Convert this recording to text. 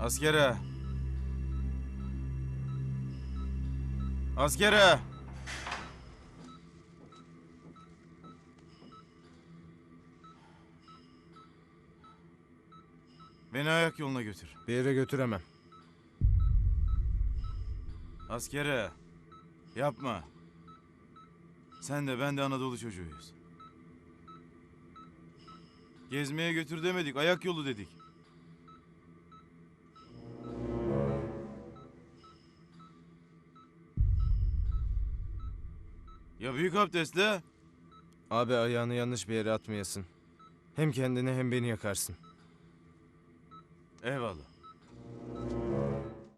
Askere. Askere. Beni ayak yoluna götür. Bir yere götüremem. Askere. Yapma. Sen de ben de Anadolu çocuğuyuz. Gezmeye götür demedik, ayak yolu dedik. Ya büyük abdestle? Abi ayağını yanlış bir yere atmayasın. Hem kendini hem beni yakarsın. Eyvallah.